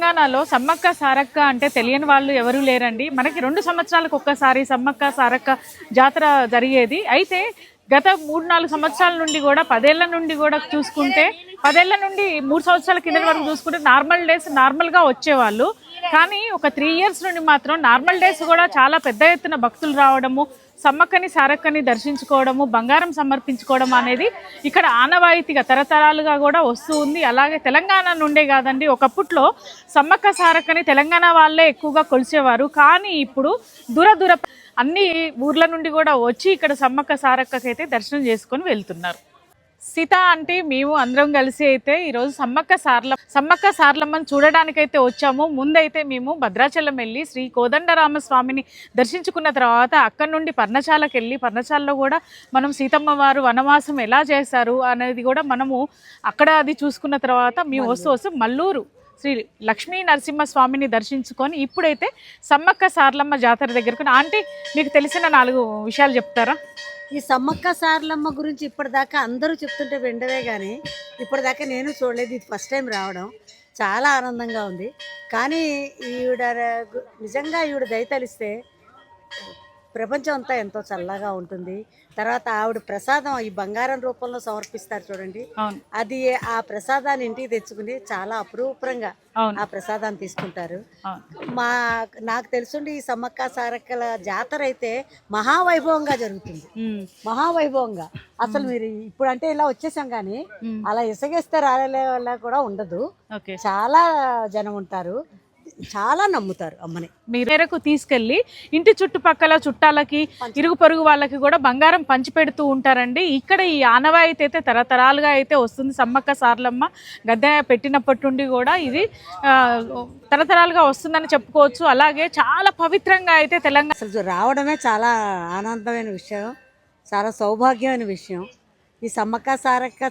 తెలంగాణలో సమ్మక్క సారక్క అంటే తెలియని వాళ్ళు ఎవరూ లేరండి. మనకి రెండు సంవత్సరాలకు ఒక్కసారి సమ్మక్క సారక్క జాతర జరిగేది. అయితే గత మూడు నాలుగు సంవత్సరాల నుండి కూడా పదేళ్ళ నుండి కూడా చూసుకుంటే పదేళ్ళ నుండి మూడు సంవత్సరాల కింద వరకు చూసుకుంటే నార్మల్ డేస్ నార్మల్గా వచ్చేవాళ్ళు. కానీ ఒక త్రీ ఇయర్స్ నుండి మాత్రం నార్మల్ డేస్ కూడా చాలా పెద్ద ఎత్తున భక్తులు రావడము సమ్మక్కని సారక్కని దర్శించుకోవడము బంగారం సమర్పించుకోవడం అనేది ఇక్కడ ఆనవాయితీగా తరతరాలుగా కూడా వస్తూ ఉంది. అలాగే తెలంగాణ నుండే కాదండి ఒకప్పట్లో సమ్మక్క సారక్కని తెలంగాణ వాళ్ళే ఎక్కువగా కొలిచేవారు. కానీ ఇప్పుడు దూర దూర అన్ని ఊర్ల నుండి కూడా వచ్చి ఇక్కడ సమ్మక్క సారక్కకైతే దర్శనం చేసుకొని వెళ్తున్నారు. సీత అంటే మేము అందరం కలిసి అయితే ఈరోజు సమ్మక్క సార్ల సమ్మక్క సార్లమ్మని చూడడానికైతే వచ్చాము. ముందైతే మేము భద్రాచలం వెళ్ళి శ్రీ కోదండరామ స్వామిని దర్శించుకున్న తర్వాత అక్కడి నుండి పర్ణశాలకు వెళ్ళి పర్ణశాలలో కూడా మనం సీతమ్మ వారు వనవాసం ఎలా చేశారు అనేది కూడా మనము అక్కడ అది చూసుకున్న తర్వాత మేము వస్తూ వస్తూ మల్లూరు. శ్రీ లక్ష్మీ నరసింహ స్వామిని దర్శించుకొని ఇప్పుడైతే సమ్మక్క సార్లమ్మ జాతర దగ్గరకు ఆంటీ మీకు తెలిసిన నాలుగు విషయాలు చెప్తారా? ఈ సమ్మక్క సార్లమ్మ గురించి ఇప్పటిదాకా అందరూ చెప్తుంటే వినడమే కానీ ఇప్పటిదాకా నేను చూడలేదు. ఇది ఫస్ట్ టైం రావడం. చాలా ఆనందంగా ఉంది. కానీ ఈవిడ నిజంగా ఈవిడ దయతలిస్తే ప్రపంచం అంతా ఎంతో చల్లగా ఉంటుంది. తర్వాత ఆవిడ ప్రసాదం ఈ బంగారం రూపంలో సమర్పిస్తారు చూడండి. అది ఆ ప్రసాదాన్ని ఇంటికి తెచ్చుకుని చాలా అపురూపంగా ఆ ప్రసాదాన్ని తీసుకుంటారు. మా నాకు తెలుసుండి ఈ సమ్మక్క సారక్కల జాతర అయితే మహావైభవంగా జరుగుతుంది. మహావైభవంగా. అసలు మీరు ఇప్పుడు అంటే ఇలా వచ్చేసాం కానీ అలా ఇసగేస్తే రాలే కూడా ఉండదు. చాలా జనం ఉంటారు. చాలా నమ్ముతారు అమ్మని. మీ మేరకు తీసుకెళ్ళి ఇంటి చుట్టుపక్కల చుట్టాలకి ఇరుగు పొరుగు వాళ్ళకి కూడా బంగారం పంచి పెడుతూ ఉంటారండి. ఇక్కడ ఈ ఆనవాయితీ అయితే తరతరాలుగా అయితే వస్తుంది. సమ్మక్క సార్లమ్మ గద్దె పెట్టినప్పటి నుండి కూడా ఇది తరతరాలుగా వస్తుందని చెప్పుకోవచ్చు. అలాగే చాలా పవిత్రంగా అయితే తెలంగాణ అసలు రావడమే చాలా ఆనందమైన విషయం చాలా సౌభాగ్యమైన విషయం. ఈ సమ్మక్క సారక్క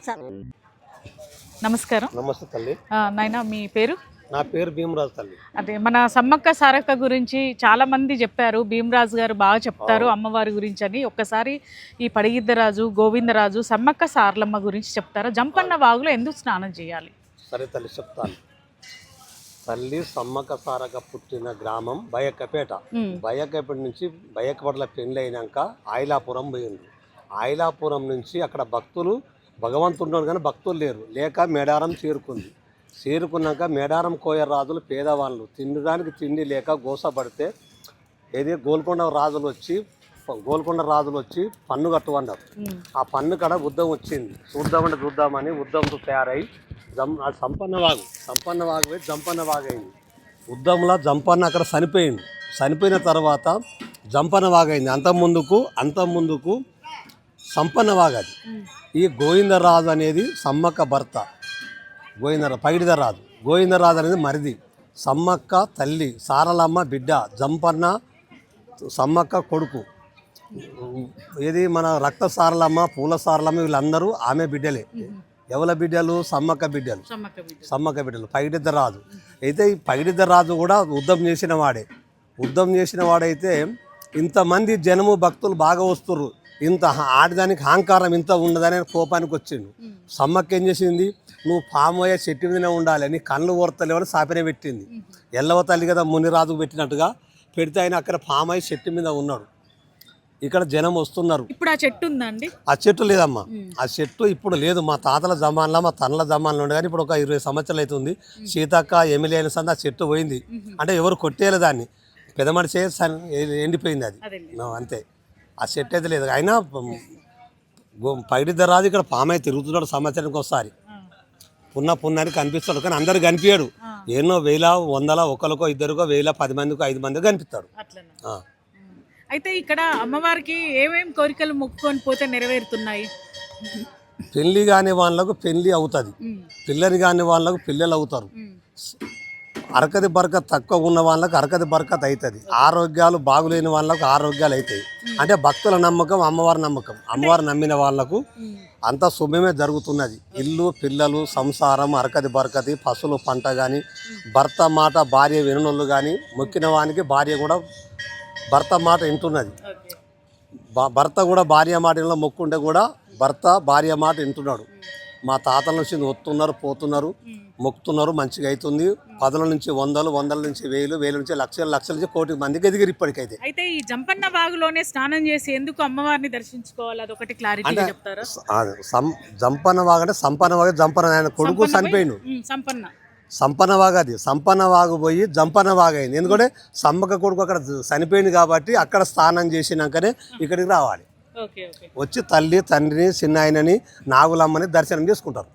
నమస్కారం. నమస్తే తల్లి. నాయనా మీ పేరు? నా పేరు భీమరాజు తల్లి. అదే మన సమ్మక్క సారక్క గురించి చాలా మంది చెప్పారు. భీమరాజు గారు బాగా చెప్తారు అమ్మవారి గురించి అని ఒక్కసారి ఈ పడిగిద్దరాజు గోవిందరాజు సమ్మక్క సారలమ్మ గురించి చెప్తారా? జంపన్న వాగులో ఎందుకు స్నానం చేయాలి? సరే తల్లి చెప్తాను. తల్లి సమ్మక సారక పుట్టిన గ్రామం బయక్కపేట. ఉమ్, బయక్కపేట నుంచి బయక్కపట్ల పెళ్ళి అయినాక ఆయిలాపురం పోయింది ఆయిలాపురం నుంచి అక్కడ భక్తులు భగవంతుడు కానీ భక్తులు లేరు. లేక మేడారం చేరుకుంది. చేరుకున్నాక మేడారం కోయ రాజులు పేదవాళ్ళు. తినడానికి తిండి లేక గోసపడితే ఏది గోల్కొండ రాజులు వచ్చి గోల్కొండ రాజులు వచ్చి పన్ను కట్టుకున్నారు ఆ పన్ను కాడ ఉద్దం వచ్చింది. చూద్దామంటే చూద్దామని ఉద్దంతో తయారై జం ఆ సంపన్న వాగు సంపన్న వాగు జంపన్న వాగు అయింది. ఉద్దంలో జంపన్న అక్కడ చనిపోయింది చనిపోయిన తర్వాత జంపన్న వాగు అయింది. అంత ముందుకు అంత ముందుకు సంపన్న వాగు అది. ఉమ్, ఈ గోవిందరాజు అనేది సమ్మక్క భర్త. గోవిందరా పైడిదరాజు గోవిందరాజు అనేది మరిది. సమ్మక్క తల్లి సారలమ్మ బిడ్డ జంపన్న సమ్మక్క కొడుకు. ఏది మన రక్త సారలమ్మ పూల సారలమ్మ వీళ్ళందరూ ఆమె బిడ్డలే. ఎవల బిడ్డలు? సమ్మక్క బిడ్డలు. సమ్మక్క బిడ్డ సమ్మక్క బిడ్డలు. పైడిద్ద రాజు. అయితే ఈ పైడిద్ద రాజు కూడా యుద్ధం చేసిన వాడే. యుద్ధం చేసిన వాడైతే ఇంతమంది జనము భక్తులు బాగా వస్తుర్రు. ఇంత ఆడదానికి అహంకారం ఇంత ఉండదనే కోపానికి వచ్చిండు. సమ్మక్క ఏం చేసింది? నువ్వు పామోయ చెట్టు మీదనే ఉండాలి నీ కళ్ళు ఓర్తలేవని సాపినే పెట్టింది. ఎల్లవ తల్లి కదా మునిరాజుకు పెట్టినట్టుగా పెడితే ఆయన అక్కడ పామాయి చెట్టు మీద ఉన్నాడు. ఇక్కడ జనం వస్తున్నారు. ఇప్పుడు ఆ చెట్టు ఉందండి? ఆ చెట్టు లేదమ్మా. ఆ చెట్టు ఇప్పుడు లేదు. మా తాతల జమాన్లో మా తనల జమాన్లో ఉండే కానీ ఇప్పుడు ఒక ఇరవై సంవత్సరాలు అవుతుంది. సీతక్క ఎమ్మెల్యే అయిన సంది ఆ చెట్టు పోయింది. అంటే ఎవరు కొట్టేయలేదు దాన్ని. పెద్ద మనిషి సన్- ఎండిపోయింది అది. అంతే. ఆ చెట్టు అయితే లేదు. అయినా పైడిద్ద రాజు ఇక్కడ పామయ్య తిరుగుతున్నాడు సంవత్సరానికి ఒకసారి. పున్న పున్నానికి కనిపిస్తాడు. కానీ అందరు కనిపించాడు ఎన్నో వేల వందల ఒకరికో ఇద్దరికో వేల పది మందికో ఐదు మందికి కనిపిస్తాడు. అయితే ఇక్కడ అమ్మవారికి ఏమేం కోరికలు మొక్కుకొని పోతే నెరవేరుతున్నాయి? పెళ్ళి కాని వాళ్ళకు పెళ్ళి అవుతుంది. ఉమ్, పిల్లని కాని వాళ్ళకు పిల్లలు అవుతారు. అరకది బరకత్ తక్కువ ఉన్న వాళ్ళకి అరకది బరకత్ అవుతుంది. ఆరోగ్యాలు బాగులేని వాళ్ళకు ఆరోగ్యాలు అవుతాయి. అంటే భక్తుల నమ్మకం అమ్మవారి నమ్మకం. అమ్మవారు నమ్మిన వాళ్ళకు ఉమ్, అంత శుభమే జరుగుతున్నది. ఇల్లు పిల్లలు సంసారం అరకది బరకతి పశువులు పంట కానీ భర్త మాట భార్య వినోళ్ళు కానీ మొక్కిన వానికి భార్య కూడా భర్త మాట వింటున్నది. భర్త కూడా భార్య మాట మొక్కుంటే కూడా భర్త భార్య మాట వింటున్నాడు. మా తాతల నుంచి వస్తున్నారు పోతున్నారు మొక్కుతున్నారు మంచిగా అవుతుంది. పదుల నుంచి వందలు వందల నుంచి వేలు వేల నుంచి లక్షల లక్షల నుంచి కోటి మందికి ఎదిగిరు ఇప్పటికైతే. అయితే ఈ జంపన్న బాగులోనే స్నానం చేసి ఎందుకు అమ్మవారిని దర్శించుకోవాలి? అదొకటి క్లారిటీ చెప్తారా? ఆ సం- జంపన వాగు అంటే సంపన్న వాగు జంపన ఆయన కొడుకు చనిపోయిండు. సంపన్న. సంపన్న వాగు అది. సంపన్న వాగు పోయి జంపన్న వాగు అయింది. ఎందుకంటే సమ్మక్క కొడుకు అక్కడ చనిపోయింది కాబట్టి అక్కడ స్నానం చేసినాకనే ఇక్కడికి రావాలి. వచ్చి తల్లి తండ్రిని చిన్న ఆయనని నాగులమ్మని దర్శనం చేసుకుంటారు.